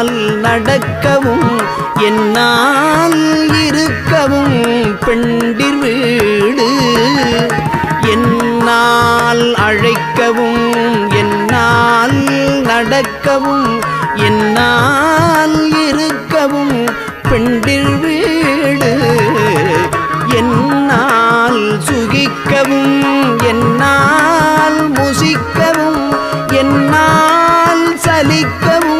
என்னால் நடக்கவும் என்னால் இருக்கவும் பெண்டிர் வீடு. என்னால் அழைக்கவும் என்னால் நடக்கவும் என்னால் இருக்கவும் பெண்டிர் வீடு. என்னால் சுகிக்கவும் என்னால் முசிக்கவும் என்னால் சலிக்கவும்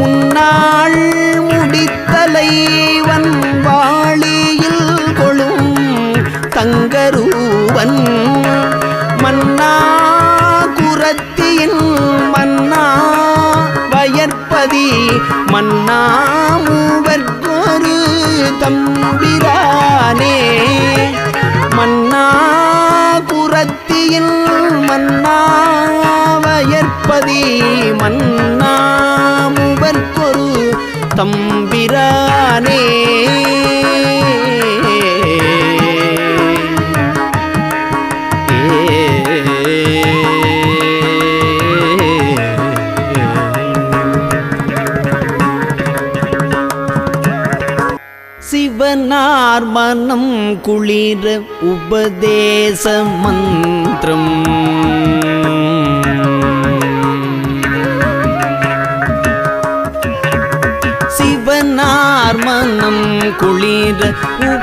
முன்னாள் முடித்தலை வன்வாளியில் கொழும் தங்கரூவன். மன்னா குரத்தியின் மன்னா வயற்பதி மன்னா மூவர்க்கொரு தம்பிரானே. மன்னா குரத்தியின் மன்னா வயற்பதி மன்னா மூவர்க்கொரு தம்பிரானே. சிவனார் மனம் குளிர உபதேச மந்திரம்.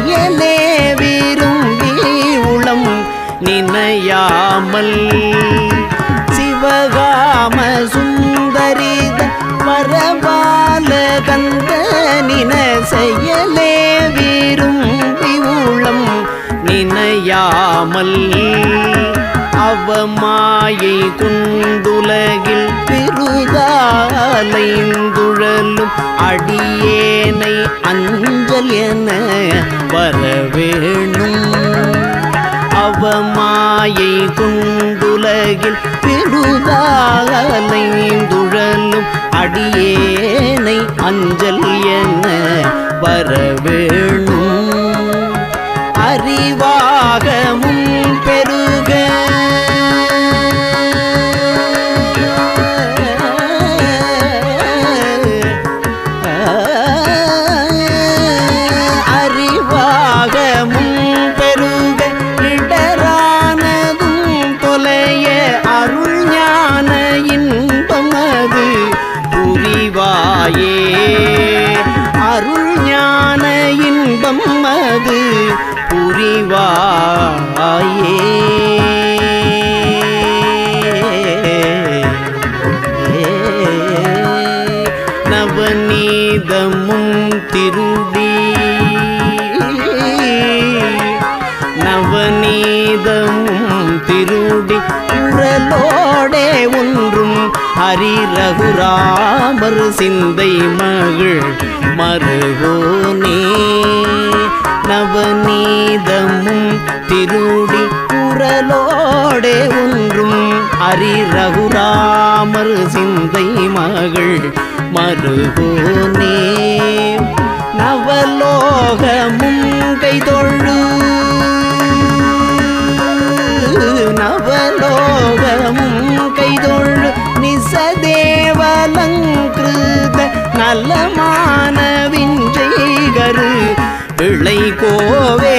செயலே விரும்பி உளம் நினையாமல். சிவகாம சுந்தரித பரபால கந்தனின செயலே விரும்பி உளம் நினையாமல். அவமாயை குண்டுலகில் பெருதாலைந்துழலும் அடியேனை அஞ்சல் என வரவேணும் அவமாயை கொண்டுலகில் பெருதாலைந்துழலும் அடியேனை அஞ்சல் என வர வேணும். குரலோடே ஒன்றும் ஹரி ரகுராமர் சிந்தை மகள் மருகோனே நவநீதமும் திருடி குரலோடே ஒன்றும் ஹரி ரகுராமர் சிந்தை மகள் மருகோனே நவலோகமும் கைதொழு நலமான விஞ்சைகரு பிழை கோவே.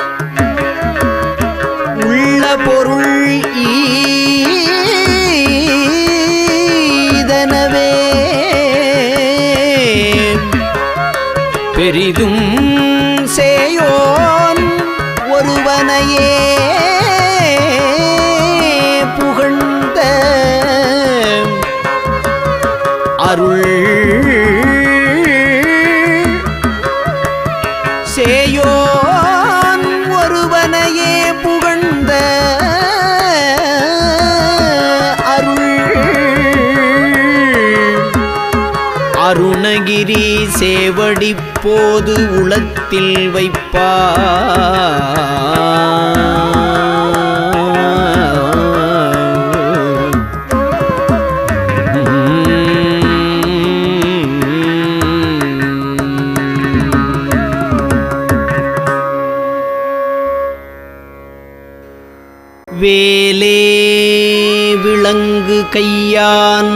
சேவடி உளத்தில் வைப்பா வேலே விளங்கு கையான்.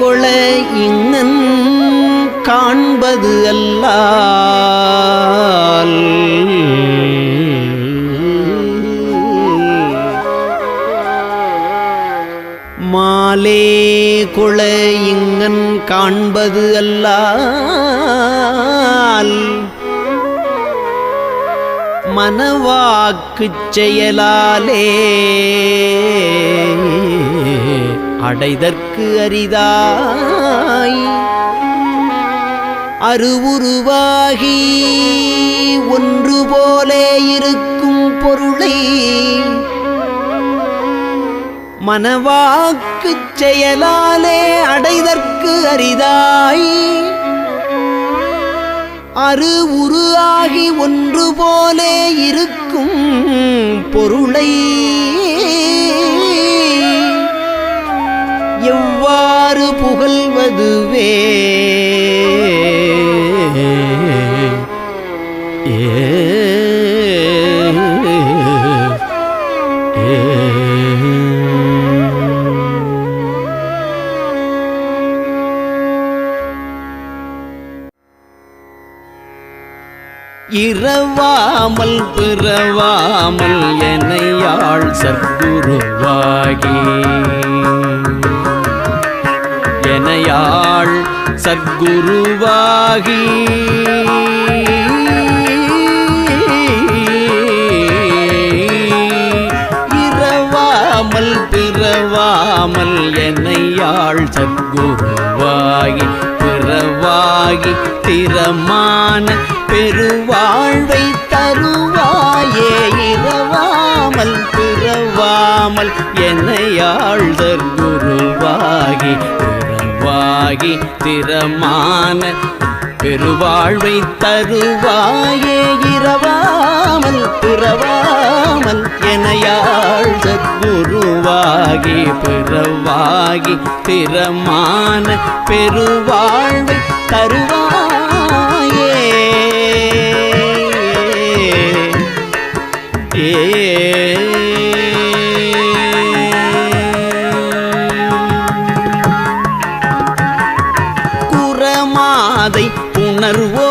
கொள இங்கன் காண்பது அல்ல மாலே கொள இங்கன் காண்பது அல்ல மனவாக்குச் செயலாலே. அடைதற்கு அரிதாய். அருவுருவாகி ஒன்று போலே இருக்கும் பொருளை மனவாக்குச் செயலாலே அடைதற்கு அரிதாய். அரு உருவாகி ஒன்று போலே இருக்கும் பொருளை புகழ்வதுவே இரவாமல் பிறவாமல் என்னையாள் சற்குருவாகி எனையாள் சத்குருவாகி. இரவாமல் பிறவாமல் என்னையாள் சத்குருவாகி. பிறவாகி திறமான பெருவாழ்வை தருவாயே. இரவாமல் பிறவாமல் என்னையாள் சத்குருவாகி. பிறவாகி திறமான பெருவாழ்வை தருவாயே இரவாமல் துறவாமல் எனையாள் சத்குருவாகி பிறவாகி திறமான பெருவாழ்வை தருவாயே. ஏ பாதை உணர்வோ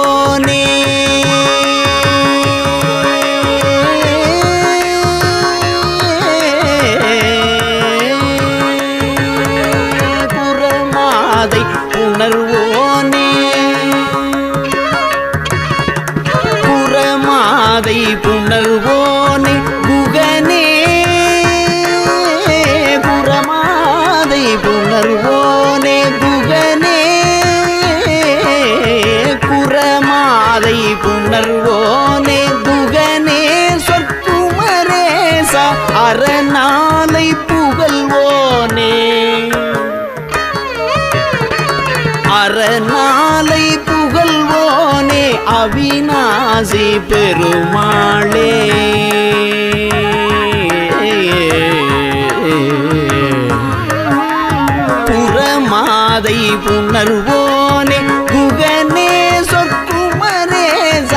அரணாலை புகழ்வோனே அவிநாசி பெருமாளே. புறமாதை புணர்வோனே குகனே சொற்குமரேச.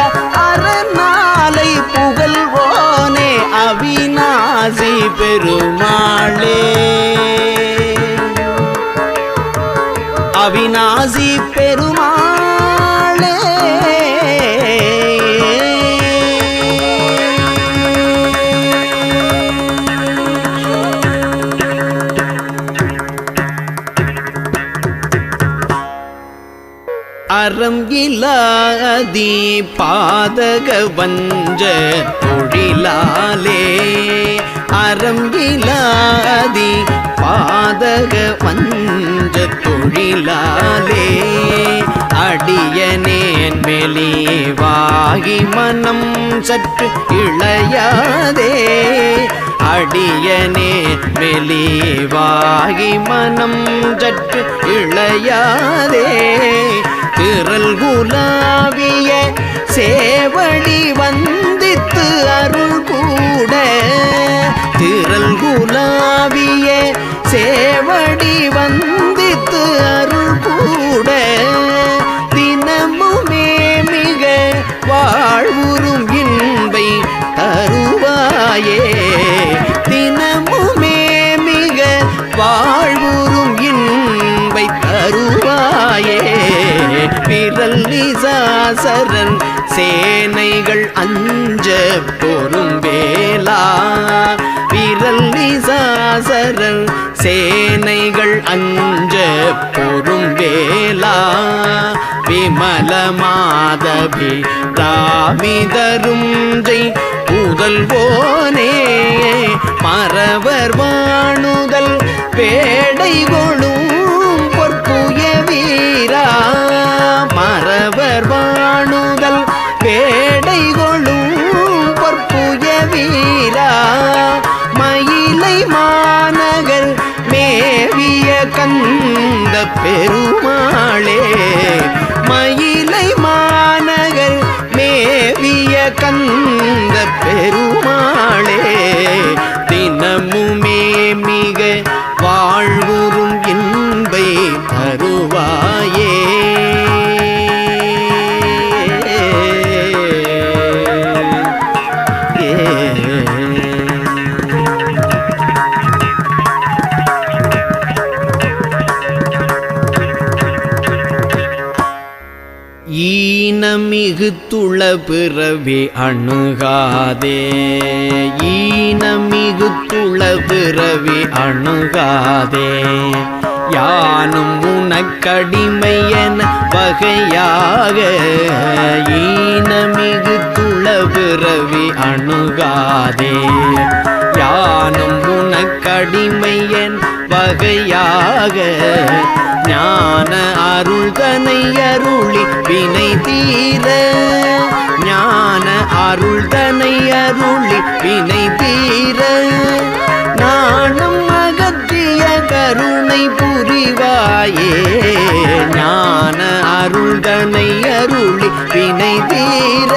அரணாலை புகழ்வோனே அவிநாசி பெருமாளே. காசி பெருமாளே. அறம் இலாதி பாதக வஞ்ச தொழிலாலே. அறம் இலாதி பாதக வஞ்ச தொழிலாலே அடியனேன் மெலிவாகி மனம் சற்று இளையாதே. அடியனே மெலிவாகி மனம் சற்று இளையாதே. திரள் குலாவிய சேவடி வந்தித்து அருள் கூட. திரள் குலாவிய சேவடி வந்து கூட தினமுமே மிக வாழ்வுறும் இன்பை தருவாயே. தினமுமே மிக வாழ்வுறும் இன்பை தருவாயே. விரல் நிசாசரன் சேனைகள் அஞ்ச பொறும் வேலா விரல் நிசாசரன் சேனைகள் அஞ்ச வேலா விமல மாதவி ராமிதரும் ஜெய் புதல்வோனே மறவர் வாணுதல் பேடை கொழும் பொற்புய வீரா மறவர் வாணுதல் பேடை கொழும் பொற்புய வீரா மயிலை மாநகர் மேவிய கந்த பெரு பிறவி அணுகாதே. ஈனமிகு துள பிறவி அணுகாதே. யானும் உனக்கடிமையன வகையாக ஈனமிகு துள பிறவி அணுகாதே. ஞானம் உனக்கடிமையன் வகையாக ஞான அருள்தனை அருளி வினை தீர. ஞான அருள்தனை அருளி வினை தீர. நாணம் அகத்திய கருணை புரிவாயே. ஞான அருள்தனை அருளி வினை தீர.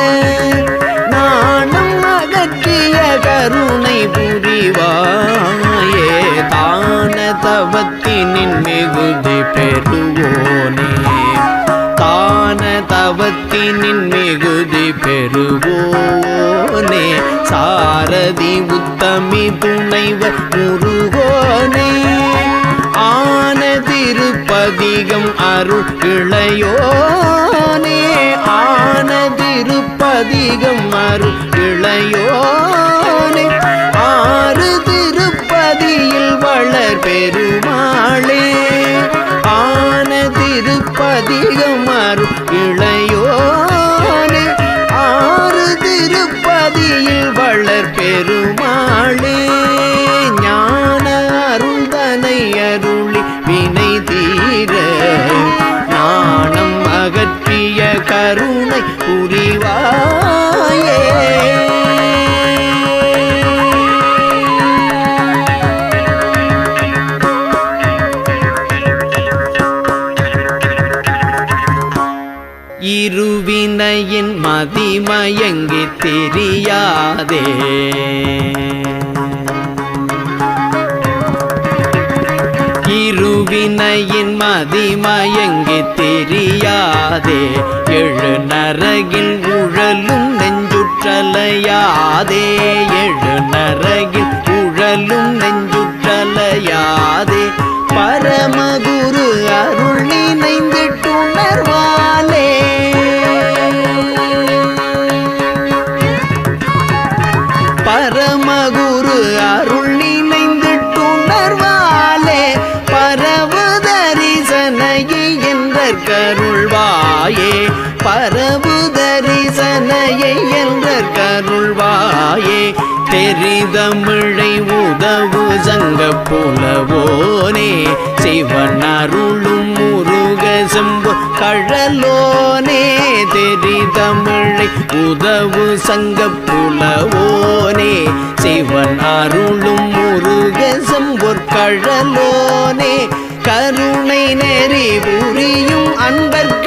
தானும் அகற்றிய கருணை புரிவாயே. தான தவத்தினின் மிகுதி பெறுவோனே. தான தவத்தினின் மிகுதி பெறுவோனே. சாரதி உத்தமி துணைவர் முருகோனே. ஆன திருப்பதிகம் அருள் இளையோனே திருப்பதிகம் மறு இளையோனே ஆறு திருப்பதியில் வளர் பெருமாளே. ஆன திருப்பதிகம் மறு இளையோனே ஆறு திருப்பதியில் வளர் பெருமாளே. ஞான அருள்தனை அருளி வின மதிமயங்கி தெரியாதே. இருவினையின் மதிமயங்கி தெரியாதே. எழு நரகில் உழலும் நெஞ்சுற்றலையாதே. எழு நரகில் உழலும் நெஞ்சுற்றலையாதே. பரமகு தாயே தெரிதமிழை உதவு சங்க புலவோனே சிவன் அருளும் செம்பு கழலோனே தெரிதமிழை உதவு சங்க புலவோனே சிவன் அருளும் முருக செம்பொற் கழலோனே கருணை நெறி புரியும் அன்பர்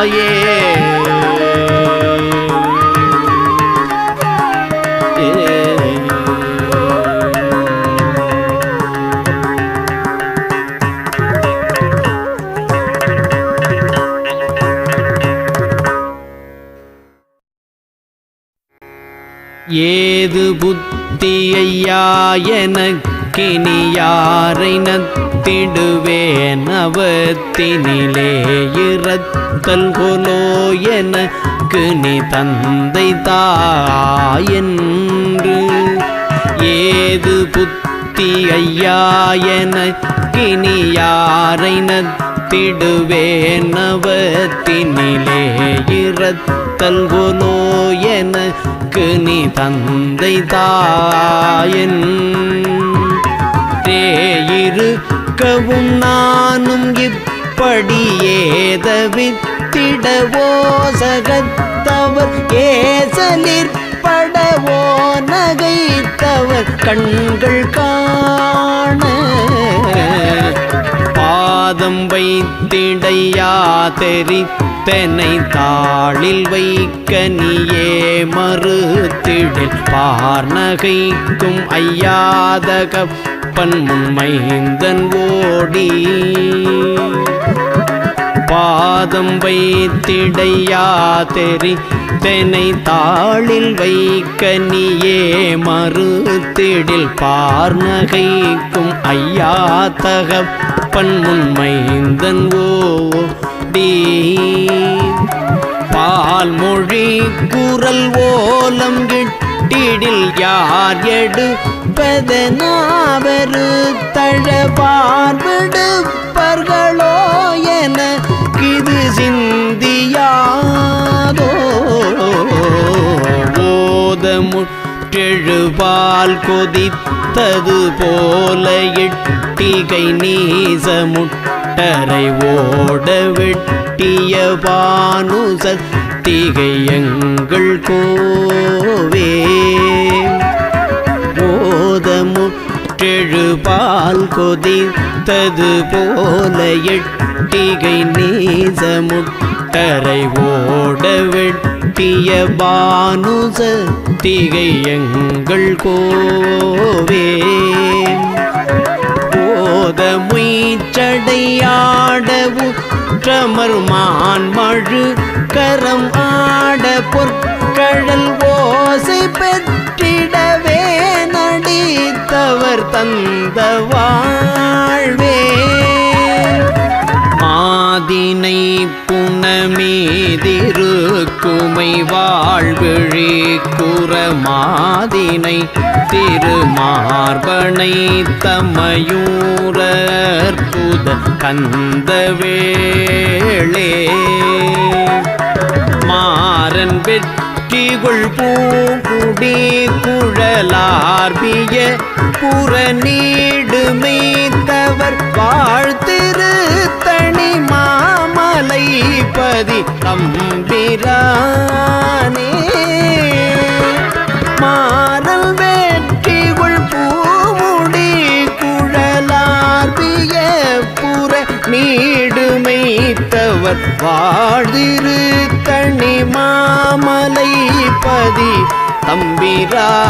தாயே ஏது புத்தியையா எனக்கினி யாரை நத்திடுவேன்? அவத்தினிலே இறத்தல் கொலோ எனக்கு நீ தந்தை தாயென்று. ஏது புத்தி ஐயா எனக்கினி யாரை நத்திடுவேன்? அவத்தினிலே இறத்தல் கொலோ எனக்கு நீ தந்தை தாயன் இருக்கவும் நானும் இப்படியே தவித்திடவோ சகத்தவர் ஏசலிற்படவோ நகைத்தவர் கண்கள் காண பாதம் வைத்திடையா? தெரித்தனை தாளில் வைக்க நீயே மறுத்திடில். பார்நகைக்கும் ஐயாத கப்பன் முன்மைந்தன் ஓடி. பாதம் வைத்திடையா தெரி தெனை தாளில் வைக்க நீயே மறுத்திடில் பார்நகைக்கும் ஐயா தகப்பன் முன்மைந்தன் ஓடி. பால் மொழி குரல் ஓலம் கிட்டிடில் யார் எடு எடுப்பதனாவரு தழபார்விடுப்பர்களோ என கிது சிந்தியாதோ? ஓத கொதித்தது போல எட்டிகை நீசமுட்டரை ஓட வெட்டிய பானுச திகை எங்கள் கோவே. ஓதமுற்றெழுபால் கொதித்தது போல எட்டிகை நீசமுட்டரை ஓட வெட்டிய பானுச திகை எங்கள் கோவே. போத முய்ச்சடையாடவு ற்றமர்மான் மழு கரம் ஆட பொற்கழல் ஓசை பெற்ற அவர் தந்த வாழ்வே. மாதினை புனமீதிருக்குமை வாழ்விழி குற மாதினை திருமார்பனை தமையூரற்புத கந்த வேளே. மாறன் வெற்றிகுள் பூங்குடி குழலார்பிய புறநீடு புறநீடுமைத்தவர் வாழ்த்திரு தனி மாமலை பதி தம்பிரானே. மாறல் வெற்றிகுள் பூமுடி குழலார்பிய புற அவர் வாழ்திரு தனி மாமலை பதி தம்பிரானே.